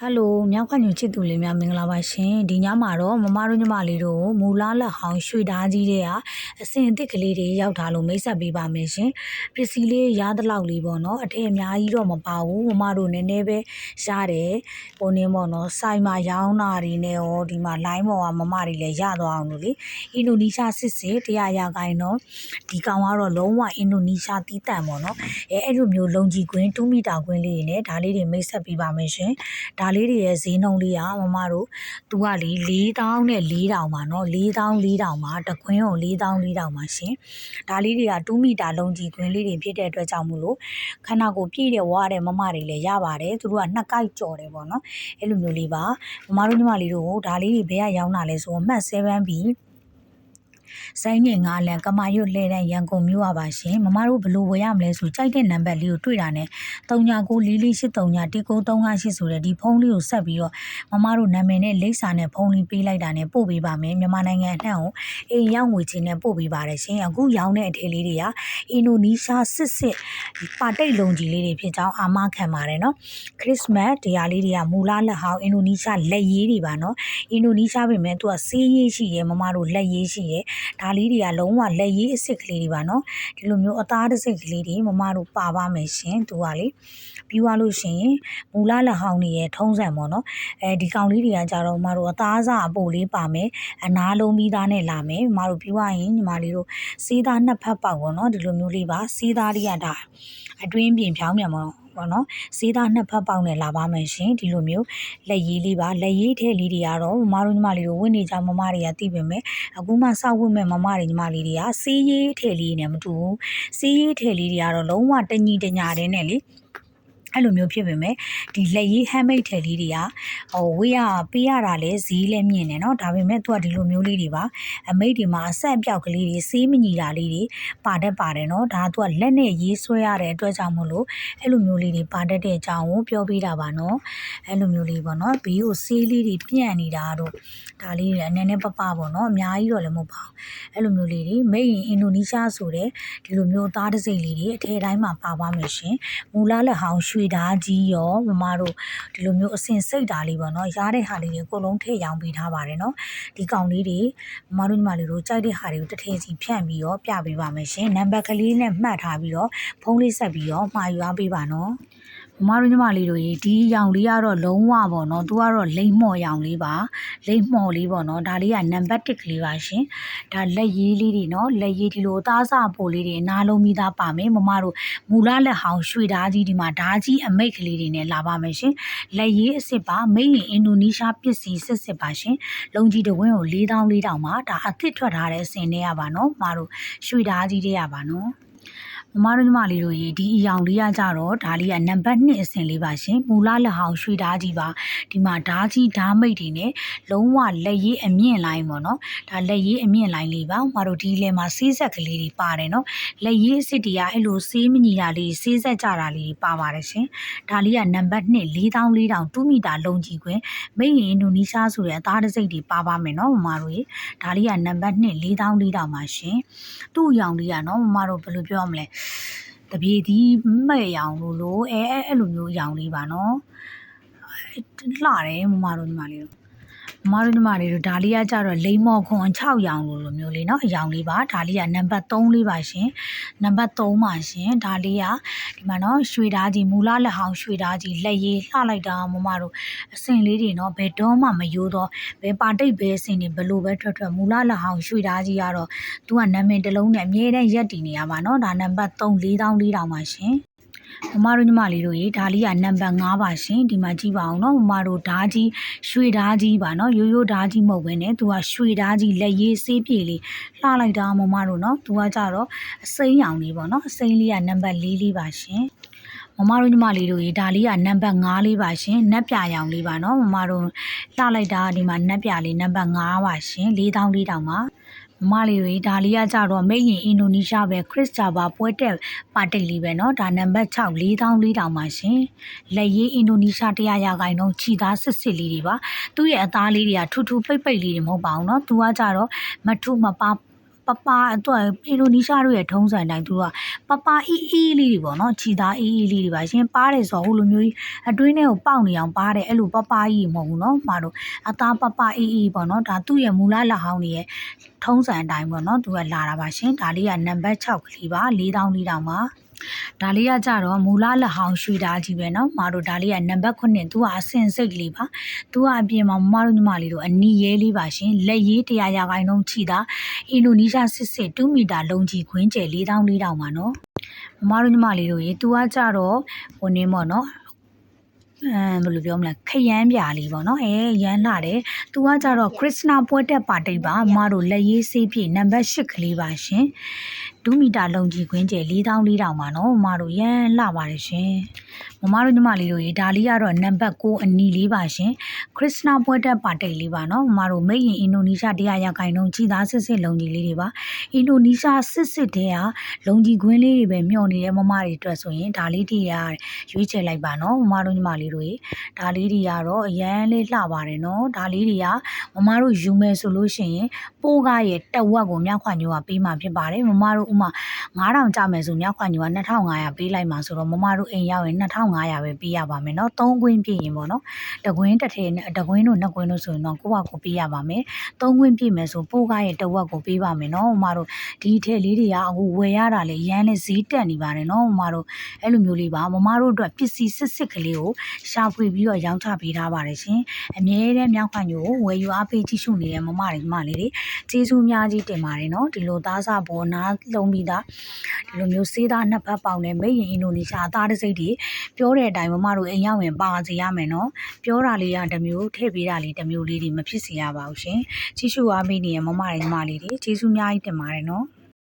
ဟယ်လိုမြောက်ခညွန်ချစ်သူလေးများမင်္ဂလာပါရှင်ဒီညမှာတော့မမတို့ညီမလေးတို့ကိုမူလာလက်ဟောင်းရွှေဓာကြီးတွေကအစင်အစ်စ်ကလေးတွေရောက်ထားလို့မိတ်ဆက်ပေးပါမယ်ရှင်ပစ္စည်းလေးရသလောက်လေးပေါ့နော်အထည်အများကြီးတော့မပါဘူးမမတို့နည်းနည်းပဲရတယ်ဟိုနင်းပေါ့နော်စိုင်မှာရောင်းတာတွေနဲ့ရောဒီမှာ line ပေါ်ကမမတွေလည်းရသွားအောင်လို့လေအင်ဒိုနီးရှားစစ်စစ်တရားရကိုင်းတော့ဒီကောင်ကတော့လုံးဝအင်ဒိုနီးရှားတီးတန့်ပေါ့နော်အဲအဲ့လိုမျိုးလုံကြီးကွင်း2မီတာကွင်းလေးတွေနဲ့ဒါလေးတွေမိတ်ဆက်ပေးပါမယ်ရှင်ဒါဒါလေးတွေရဲ့ဈေးနှုန်းလေးကမမတို့သူကလေ4000နဲ့4000ပါနော်4000 4000ပါတခွင်းကို4000 4000ပါရှင်ဒါလေးတွေက2မီတာလုံးကြီးခွင်းလေးတွေဖြစ်တဲ့အတွက်ကြောင့်မို့လို့ခန္ဓာကိုယ်ပြည့်တဲ့ဝါတဲ့မမတွေလည်းရပါတယ်သူတို့ကနှစ်ကိုက်ကြော်တယ်ပေါ့နော်အဲ့လိုမျိုးလေးပါမမတို့ညီမလေးတို့ဒါလေးတွေဘယ်ကရောင်းတာလဲဆိုတော့မှတ် 7B စိုင်းငင်ငါလန်ကမာရွတ်လှဲတန်းရန်ကုန်မြို့ပါပါရှင်မမတို့ဘလို့ဝယ်ရမလဲဆိုကြိုက်တဲ့နံပါတ်လေးကိုတွေ့တာနဲ့399443တီကို358ဆိုတဲ့ဒီဖုန်းလေးကိုဆက်ပြီးတော့မမတို့နာမည်နဲ့လိပ်စာနဲ့ဖုန်းလေးပေးလိုက်တာနဲ့ပို့ပေးပါမယ်မြန်မာနိုင်ငံအနှံ့ကိုအိမ်ရောက်ငွေချင်းနဲ့ပို့ပေးပါတယ်ရှင်အခုရောင်းတဲ့အထည်လေးတွေကအင်ဒိုနီးရှားစစ်စစ်ပါတိတ်လုံးကြီးလေးတွေဖြစ်ကြောင်းအာမခံပါတယ်နော်ခရစ်စမတ်တရားလေးတွေကမူလလက်ဟောင်းအင်ဒိုနီးရှားလက်ရေးတွေပါနော်အင်ဒိုနီးရှားပြင်မဲ့သူကစေးရေးရှိရဲမမတို့လက်ရေးရှိရဲဒါလေးတွေကလုံးဝလက်ရေးအစ်စ်ကလေးတွေပါနော်ဒီလိုမျိုးအသားတစ်စိတ်ကလေးတွေမမတို့ပါပါမယ်ရှင်သူကလေပြီးသွားလို့ရှိရင်မူလလက်ဟောင်းတွေရဲ့ထုံးစံပေါ့နော်အဲဒီကောင်လေးတွေကကြတော့မတို့အသားစားအပို့လေးပါမယ်အနာလုံးပြီးသားနဲ့လာမယ်မတို့ပြီးသွားရင်ညီမလေးတို့စေးသားနှစ်ဖက်ပေါက်ပေါ့နော်ဒီလိုမျိုးလေးပါစေးသားလေးကဒါအတွင်းပြင်ဖြောင်းမြန်ပေါ့ ပေါ့နော်စေးသားနှစ်ဖက်ပေါက်နဲ့လာပါမယ်ရှင်ဒီလိုမျိုးလက်ရည်လေးပါလက်ရည်ထဲလေးတွေကတော့မမတို့ညီမလေးတို့ဝင့်နေကြမမတွေကသိပေမဲ့အခုမှစောက်ဝင့်မဲ့မမတွေညီမလေးတွေကစေးရည်ထဲလေးနဲ့မတူဘူးစေးရည်ထဲလေးတွေကတော့လုံးဝတညီတညာတဲ့နဲ့လေ အဲ့လိုမျိုးဖြစ်ပေမဲ့ဒီလက်ရေး handmade ထည်လေးတွေကဟိုဝေးရပေးရတာလဲဈေးလဲမြင့်နေเนาะဒါပေမဲ့သူကဒီလိုမျိုးလေးတွေပါအမိတ်တွေမှာအဆက်အပြောက်ကလေးတွေစေးမညီတာလေးတွေပါတတ်ပါတယ်เนาะဒါကသူကလက်နဲ့ရေးဆွဲရတဲ့အတွက်ကြောင့်မို့လို့အဲ့လိုမျိုးလေးတွေပါတတ်တဲ့အကြောင်းကိုပြောပေးတာပါเนาะအဲ့လိုမျိုးလေးပေါ့เนาะဘေးကိုစေးလေးတွေပြန့်နေတာတော့ဒါလေးတွေအနေနဲ့ပပပေါ့เนาะအများကြီးတော့လည်းမဟုတ်ပါဘူးအဲ့လိုမျိုးလေးတွေမိတ်ရင်အင်ဒိုနီးရှားဆိုတဲ့ဒီလိုမျိုးသားတစ်စိတ်လေးတွေအထည်တိုင်းမှာပါပါမယ်ရှင်မူလာလက်ဟောင်းရွှေ ဓာကြီးရောမမတို့ဒီလိုမျိုးအစင်စိတ်ဓာလေးပေါ့နော်ရားတဲ့ဟာလေးတွေအကုန်လုံးထည့်ရောင်းပေးထားပါတယ်နော်ဒီကောင်လေးတွေမမတို့ညီမလေးတို့ကြိုက်တဲ့ဟာတွေကိုတစ်ထည့်စီဖြန့်ပြီးတော့ပြပေးပါမယ်ရှင်နံပါတ်ကလေးနဲ့မှတ်ထားပြီးတော့ဖုန်းလေးဆက်ပြီးတော့မှာယူအားပေးပါနော် မမတို့ညီမလေးတို့ရေဒီရောင်လေးကတော့လုံးဝပေါ့နော်သူကတော့လိမ့်မော်ရောင်လေးပါလိမ့်မော်လေးပေါ့နော်ဒါလေးကနံပါတ်1ကလေးပါရှင်ဒါလက်ရေးလေးတွေနော်လက်ရေးဒီလိုအသားစားပို့လေးတွေအနာလုံးမိသားပါမယ်မမတို့မူလလက်ဟောင်းရွှေဓာကြီးဒီမှာဓာကြီးအမိတ်ကလေးတွေနဲ့လာပါမယ်ရှင်လက်ရေးအစ်စ်ပါမိတ်ရင်အင်ဒိုနီးရှားပစ္စည်းစစ်စစ်ပါရှင်လုံကြီးတဝင်းကို4000 4000ပါဒါအသစ်ထွက်ထားတဲ့အစင်တွေရပါနော်မမတို့ရွှေဓာကြီးတွေရပါနော် မမတို့ညီမလေးတို့ရေဒီအယောင်လေးကကြတော့ဒါလေးကနံပါတ်2အဆင့်လေးပါရှင်မူလလက်ဟောင်းရွှေဓာကြီးပါဒီမှာဓာကြီးဓာမိတ်တွေနဲ့လုံးဝလက်ရေးအမြင့်လိုင်းပေါ့နော်ဒါလက်ရေးအမြင့်လိုင်းလေးပါမတို့ဒီလေမှာစေးဆက်ကလေးတွေပါတယ်နော်လက်ရေးအစ်စ်တွေကအဲ့လိုစေးမညီတာလေးစေးဆက်ကြတာလေးပါပါတယ်ရှင်ဒါလေးကနံပါတ်2 4400 2မီတာလုံးကြီးခွင်မိတ်ရင်အင်ဒိုနီးရှားဆိုတဲ့အသားတစ်စိတ်တွေပါပါမယ်နော်မမတို့ရေဒါလေးကနံပါတ်2 4400ပါရှင်သူ့အယောင်လေးကနော်မမတို့ဘယ်လိုပြောရမလဲတပြေးဒီမဲ့ရောင်လို့လို့အဲအဲအဲ့လိုမျိုးရောင်လေးပါနော်လှတယ်မမတို့ညီမလေးတို့ မမတို့ညီမလေးတို့ဒါလေးကကြတော့လိမ္မော်ခွန်6ရောင်လို့လိုမျိုးလေးเนาะအရောင်လေးပါဒါလေးကနံပါတ်3လေးပါရှင်နံပါတ်3ပါရှင်ဒါလေးကဒီမှာเนาะရွှေဓာကြီးမူလလက်ဟောင်းရွှေဓာကြီးလက်ရည်လှလိုက်တာမမတို့အစင်လေးတွေเนาะဘယ်တော့မှမယိုးတော့ဘယ်ပါတိတ်ဘဲအစင်တွေဘလို့ပဲထွက်ထွက်မူလလက်ဟောင်းရွှေဓာကြီးကတော့သူကနာမည်တစ်လုံးနဲ့အမြဲတမ်းရက်တည်နေရပါเนาะဒါနံပါတ်3 4000 4000ပါရှင် မမတို့ညီမလေးတို့ရေဒါလေးကနံပါတ်5ပါရှင်ဒီမှာကြည့်ပါအောင်နော်မမတို့ဓာကြီးရွှေဓာကြီးပါနော်ရိုးရိုးဓာကြီးမဟုတ်ဘဲနဲ့သူကရွှေဓာကြီးလက်ရေးဆေးပြေလေးလှလိုက်တာမမတို့နော်သူကကြတော့အစိမ်းရောင်လေးပေါ့နော်အစိမ်းလေးကနံပါတ်4လေးပါရှင်မမတို့ညီမလေးတို့ရေဒါလေးကနံပါတ်5လေးပါရှင်နက်ပြရောင်လေးပါနော်မမတို့လှလိုက်တာဒီမှာနက်ပြလေးနံပါတ်5ပါရှင်4000 4000ပါ မမလေးတွေဒါလေးကကြတော့မိတ်ရင်အင်ဒိုနီးရှားပဲခရစ်စတာဘာပွဲတက်ပါတိတ်လေးပဲเนาะဒါနံပါတ်6 4000 4000ပါရှင်လက်ရေးအင်ဒိုနီးရှားတရားရခိုင်နှုန်းခြိသားစစ်စစ်လေးတွေပါသူ့ရဲ့အသားလေးတွေကထူထူပိတ်ပိတ်လေးတွေမဟုတ်ပါဘူးเนาะသူကကြတော့မထုမပါ ပပပအတွက်အင်ဒိုနီးရှားတို့ရဲ့ထုံးစံတိုင်းသူကပပအီးအီးလေးတွေပေါ့နော်ခြီသားအီးအီးလေးတွေပါရှင်ပါတယ်ဆိုတော့ဟိုလိုမျိုးကြီးအတွင်းထဲကိုပေါက်နေအောင်ပါတယ်အဲ့လိုပပကြီးမဟုတ်ဘူးနော်မတို့အသားပပအီးအီးပေါ့နော်ဒါသူ့ရဲ့မူလလက်ဟောင်းတွေရဲ့ထုံးစံအတိုင်းပေါ့နော်သူကလာတာပါရှင်ဒါလေးကနံပါတ်6ကလေးပါ4000 4000ပါ ဒါလေးကကြတော့မူလလက်ဟောင်းရွှေဓာကြီးပဲเนาะမတို့ဒါလေးကနံပါတ်9သူကအစင်စိတ်ကလေးပါသူကအပြင်မှာမမတို့ညီမလေးတို့အနီရဲလေးပါရှင်လက်ရေး100ရာခိုင်နှုန်းချီတာအင်ဒိုနီးရှားစစ်စစ်2မီတာလုံးကြီးခွင်းကျယ်4000 4000ပါเนาะမမတို့ညီမလေးတို့ရေသူကကြတော့ဟိုနေပေါ့เนาะအဲဘယ်လိုပြောမလဲခရမ်းပြာလေးပေါ့နော်အဲရမ်းလာတယ်သူကကြတော့ခရစ်စနာပွဲတက်ပါတိတ်ပါမမတို့လက်ရေးဆေးပြည့်နံပါတ်8ကလေးပါရှင် 2မီတာလုံးကြီးခွင်းကျယ်4000 4000ပါနော်မမတို့ရမ်းလာပါတယ်ရှင်မမတို့ညီမလေးတို့ရေဒါလေးကတော့နံပါတ်9အနီလေးပါရှင်ခရစ်စနာပွဲတက်ပါတိတ်လေးပါနော်မမတို့မိတ်ရင်အင်ဒိုနီးရှားတရားရခိုင်နှုန်းကြီးသားစစ်စစ်လုံးကြီးလေးတွေပါအင်ဒိုနီးရှားစစ်စစ်တဲ့ကလုံးကြီးခွင်းလေးတွေပဲမျှော်နေတဲ့မမတွေအတွက်ဆိုရင်ဒါလေးတွေရရွေးချယ်လိုက်ပါနော်မမတို့ညီမလေးတို့ရေဒါလေးတွေကတော့အရန်လေးလှပါတယ်နော်ဒါလေးတွေကမမတို့ယူမယ်ဆိုလို့ရှိရင်ပိုးကားရဲ့တက်ဝက်ကိုမြောက်ခွညိုကပေးမှာဖြစ်ပါတယ်မမတို့ဥမာ9000ကျမယ်ဆိုမြောက်ခွညိုက2500ပေးလိုက်မှာဆိုတော့မမတို့အိမ်ရောက်ရင်2500ပဲပေးရပါမယ်နော်3ခွင်းပြည့်ရင်ပေါ့နော်တကွင်းတစ်ထည်နဲ့တကွင်းတို့နှစ်ကွင်းတို့ဆိုရင်တော့ကိုယ့်ဘာကိုပေးရပါမယ်3ခွင်းပြည့်မယ်ဆိုပိုးကားရဲ့တက်ဝက်ကိုပေးပါမယ်နော်မမတို့ဒီထည်လေးတွေကအခုဝယ်ရတာလေရန်နဲ့ဈေးတက်နေပါတယ်နော်မမတို့အဲ့လိုမျိုးလေးပါမမတို့အတွက်ပစ္စည်းစစ်စစ်ကလေးကိုရှာဖွေပြီးတော့ရောင်းချပေးထားပါတယ်ရှင်အမြဲတမ်းမြောက်ခွညိုကိုဝယ်ယူအားပေးကြည့်ရှုနေတဲ့မမတွေမလေးတွေကျေးဇူးအများကြီးတင်ပါတယ်နော်ဒီလိုသားစားဘောနာလုံးပြီးသားဒီလိုမျိုးစေးသားနှစ်ဖက်ပေါင်နဲ့မိတ်ရင်အင်ဒိုနီးရှားအသားတစ်စိတ်တွေပြောတဲ့အတိုင်းမမတို့အိမ်ရောက်ရင်ပါစီရမယ်နော်ပြောတာလေးကတစ်မျိုးထည့်ပေးတာလေးတစ်မျိုးလေးတွေမဖြစ်စေရပါဘူးရှင်ကြည့်ရှုအားပေးနေတဲ့မမတွေညီမလေးတွေကျေးဇူးအများကြီးတင်ပါတယ်နော်